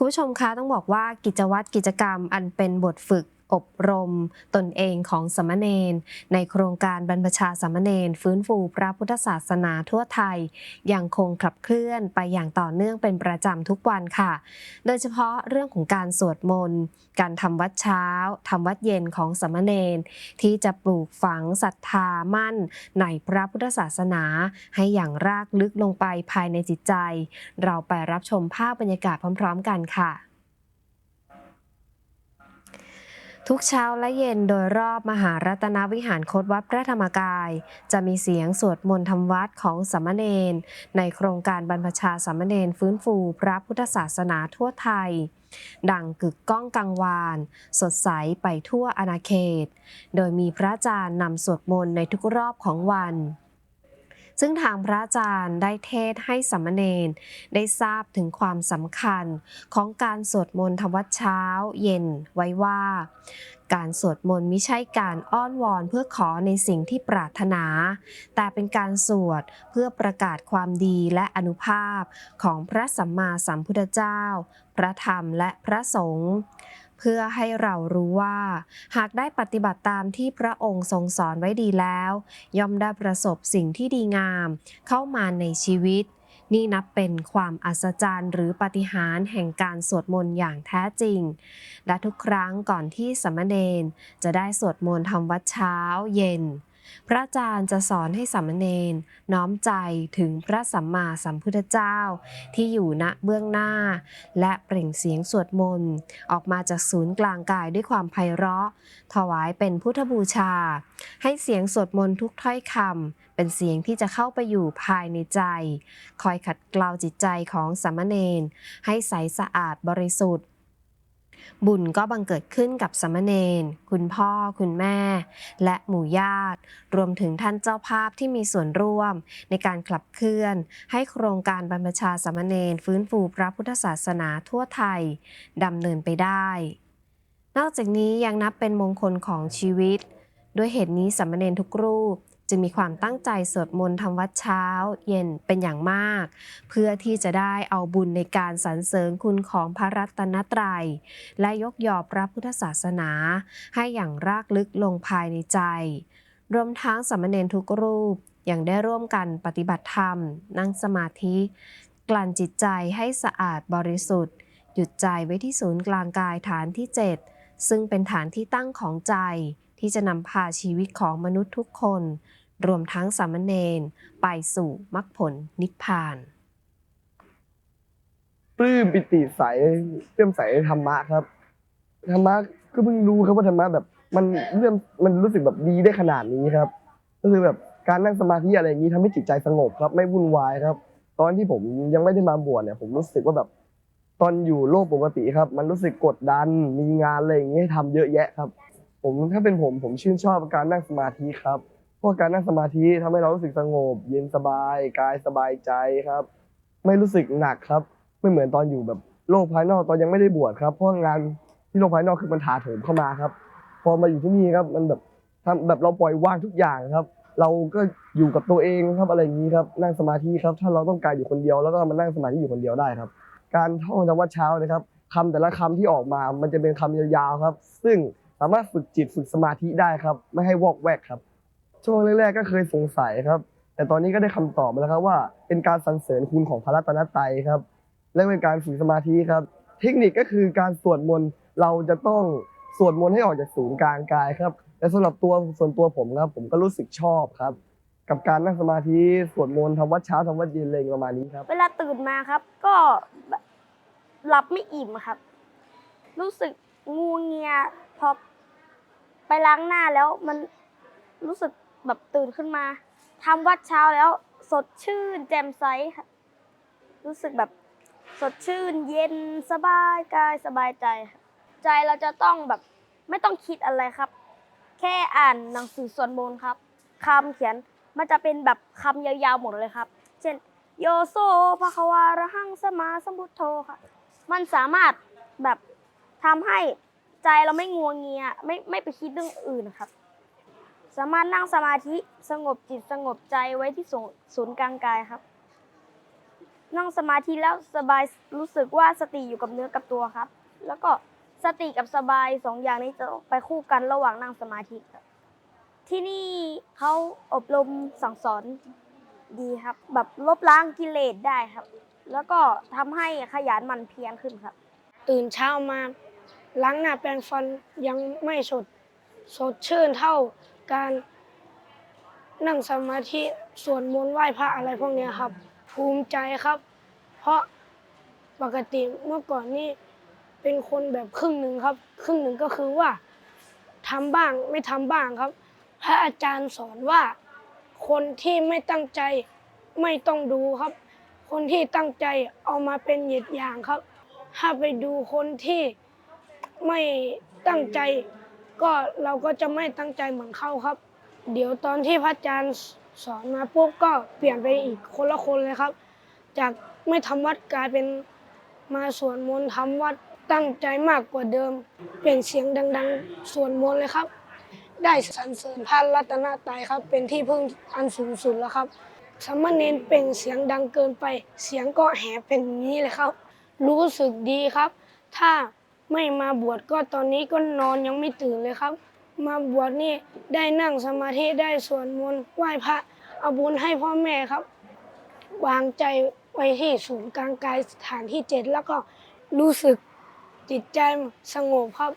คุณผู้ชมคะต้องบอกว่ากิจวัตรกิจกรรมอันเป็นบทฝึก อบรม ตนเองของสามเณรในโครงการบรรพชาสามเณรฟื้นฟูพระพุทธศาสนาทั่วไทย ยังคงขับเคลื่อนไปอย่างต่อเนื่องเป็นประจำทุกวันค่ะ โดยเฉพาะเรื่องของการสวดมนต์การทำวัดเช้าทำวัดเย็นของสามเณรที่จะปลูกฝังศรัทธามั่น ในพระพุทธศาสนา ให้อย่างรากลึกลงไปภายในจิตใจ เราไปรับชมภาพบรรยากาศพร้อม ๆ กันค่ะ ทุกเช้าและเย็นโดยรอบมหารัตนวิหารคตวัดพระธรรมกาย จะมีเสียงสวดมนต์ทำวัดของสามเณรในโครงการบรรพชาสามเณรฟื้นฟูพระพุทธศาสนาทั่วไทย ดังกึกก้องกังวาน สดใสไปทั่วอาณาเขต โดยมีพระอาจารย์นำสวดมนต์ในทุกรอบของวัน ซึ่งทางพระอาจารย์ได้เทศให้สามเณรได้ทราบถึงความสำคัญของการสวดมนต์ทวัดเช้า เย็นไว้ว่า การสวดมนต์ไม่ใช่การอ้อนวอนเพื่อขอในสิ่งที่ปรารถนา แต่เป็นการสวดเพื่อประกาศความดีและอนุภาพของพระสัมมาสัมพุทธเจ้า พระธรรมและพระสงฆ์ เพื่อให้เรารู้ว่า หากได้ปฏิบัติตามที่พระองค์ทรงสอนไว้ดีแล้ว ย่อมได้ประสบสิ่งที่ดีงาม เข้ามาในชีวิต นี่นับเป็นความอัศจรรย์หรือปาฏิหาริย์แห่งการสวดมนต์อย่างแท้จริง และทุกครั้งก่อนที่สามเณรจะได้สวดมนต์ทำวัดเช้าเย็น พระอาจารย์จะสอนให้สามเณรน้อมใจถึงพระสัมมาสัมพุทธเจ้า ที่อยู่ณเบื้องหน้า และเปล่งเสียงสวดมนต์ออกมาจากศูนย์กลางกายด้วยความไพเราะ ถวายเป็นพุทธบูชา ให้เสียงสวดมนต์ทุกถ้อยคำเป็นเสียงที่จะเข้าไปอยู่ภายในใจ คอยขัดเกลาจิตใจของสามเณรให้ใสสะอาดบริสุทธิ์ บุญก็บังเกิดขึ้นกับสามเณรคุณพ่อ คุณแม่ และหมู่ญาติ รวมถึงท่านเจ้าภาพที่มีส่วนร่วม ในการขับเคลื่อน ให้โครงการบรรพชาสามเณรฟื้นฟูพระพุทธศาสนาทั่วไทยดำเนินไปได้ นอกจากนี้ยังนับเป็นมงคลของชีวิต ด้วยเหตุนี้สามเณรทุกรูป จึงมีความตั้งใจสวดมนต์ทำวัดเช้า เย็นเป็นอย่างมาก เพื่อที่จะได้เอาบุญในการสรรเสริญคุณของพระรัตนตรัย และยกยอพระพุทธศาสนา ให้อย่างรากลึกลงภายในใจ รวมทั้งสามเณรทุกรูปยังได้ร่วมกันปฏิบัติธรรม นั่งสมาธิ กลั่นจิตใจให้สะอาดบริสุทธิ์ หยุดใจไว้ที่ศูนย์กลางกายฐานที่ 7 ซึ่งเป็นฐานที่ตั้งของใจ ที่จะนำพาชีวิตของมนุษย์ทุกคน รวมทั้งสามเณรไปสู่มรรคผลนิพพานปลื้มปิติใสเลื่อมใสธรรมะครับธรรมะก็เพิ่งรู้ครับว่าธรรมะแบบ มันเลื่อมมันรู้สึกแบบดีได้ขนาดนี้ครับ ก็คือแบบการนั่งสมาธิอะไรอย่างนี้ทำให้จิตใจสงบครับ ไม่วุ่นวายครับ ตอนที่ผมยังไม่ได้มาบวชเนี่ย ผมรู้สึกว่าแบบ ตอนอยู่โลกปกติครับ มันรู้สึกกดดันมีงานอะไรอย่างนี้ให้ทำเยอะแยะครับ ผมถ้าเป็นผมผมชื่นชอบการนั่งสมาธิครับเพราะการนั่งสมาธิทำให้เรารู้สึกสงบ เย็นสบายกายสบายใจครับ ไม่รู้สึกหนักครับ ไม่เหมือนตอนอยู่แบบโลกภายนอกตอนยังไม่ได้บวชครับ เพราะงานที่โลกภายนอกคือมันถาโถมเข้ามาครับ พอมาอยู่ที่นี่ครับมันแบบทำแบบเราปล่อยวางทุกอย่างครับ เราก็อยู่กับตัวเองครับอะไรอย่างนี้ครับนั่งสมาธิครับ ถ้าเราต้องการอยู่คนเดียวแล้วก็มานั่งสมาธิอยู่คนเดียวได้ครับ การท่องธรรมวัดเช้านะครับคำแต่ละคำที่ออกมา มันจะเป็นคำยาวๆครับ ซึ่ง สามารถฝึกจิตฝึกสมาธิได้ครับ ไม่ให้วอกแวกครับ ช่วงแรกๆก็เคยสงสัยครับ แต่ตอนนี้ก็ได้คำตอบมาแล้วครับว่า เป็นการสรรเสริญคุณของพระรัตนตรัยครับ และเป็นการฝึกสมาธิครับ เทคนิคก็คือการสวดมนต์เราจะต้องสวดมนต์ให้ออกจากศูนย์กลางกายครับแต่สำหรับตัวส่วนตัวผมครับผมก็รู้สึกชอบครับ กับการนั่งสมาธิสวดมนต์ทำวัดเช้าทำวัดเย็นอะไรประมาณนี้ครับ เวลาตื่นมาครับก็หลับไม่อิ่มครับ รู้สึก งูเงียพอไปล้างหน้าแล้วมันรู้สึกแบบตื่นขึ้นมาทำวัดเช้าแล้วสดชื่นแจ่มใสครับรู้สึกแบบสดชื่น เย็นสบายกายสบายใจครับใจเราจะต้องแบบไม่ต้องคิดอะไรครับ แค่อ่านหนังสือส่วดมนครับคำเขียนมันจะเป็นแบบคำยาวๆหมดเลยครับ เช่นโยโซภะคะวาระหังสมาสมุทโธค่ะ มันสามารถแบบ ทำให้ใจเราไม่งัวเงียไม่ไม่ไปคิดเรื่องอื่นครับ สามารถนั่งสมาธิสงบจิตสงบใจไว้ที่ศูนย์ศูนย์กลางกายครับ นั่งสมาธิแล้วสบายรู้สึกว่าสติอยู่กับเนื้อกับตัวครับ แล้วก็สติกับสบายสองอย่างนี้จะไปคู่กันระหว่างนั่งสมาธิครับที่นี่เขาอบรมสั่งสอนดีครับ แบบลบล้างกิเลสได้ครับ แล้วก็ทำให้ขยันหมั่นเพียรขึ้นครับ ตื่นเช้ามา ล้างหน้าแปรงฟันยังไม่สดสดชื่นเท่าการนั่งสมาธิสวดมนต์ไหว้พระอะไรพวกนี้ครับ ภูมิใจครับ เพราะปกติเมื่อก่อนนี่เป็นคนแบบครึ่งหนึ่งครับ ครึ่งหนึ่งก็คือว่าทำบ้างไม่ทำบ้างครับ พระอาจารย์สอนว่า คนที่ไม่ตั้งใจไม่ต้องดูครับ คนที่ตั้งใจเอามาเป็นเหยียดอย่างครับ ถ้าไปดูคนที่ ไม่ตั้งใจ ก็เราก็จะไม่ตั้งใจเหมือนเขาครับ เดี๋ยวตอนที่พระอาจารย์สอนมาปุ๊บก็เปลี่ยนไปอีกคนละคนเลยครับ จากไม่ทำวัดกลายเป็นมาสวดมนต์ทำวัดตั้งใจมากกว่าเดิม เปลี่ยนเสียงดัง ๆสวดมนต์เลยครับ ได้สรรเสริญพระรัตนตรัยครับ เป็นที่พึ่งอันสูงสุดแล้วครับสามเณรเปล่งเสียงดังเกินไป เสียงก็แหบเป็นอย่างนี้เลยครับ รู้สึกดีครับ ถ้า ไม่มาบวชก็ตอนนี้ก็นอนยังไม่ตื่นเลยครับ มาบวชนี่ได้นั่งสมาธิได้สวดมนต์ไหว้พระเอาบุญให้พ่อแม่ครับ วางใจไว้ที่ศูนย์กลางกายสถานที่เจ็ดแล้วก็รู้สึกจิตใจสงบครับ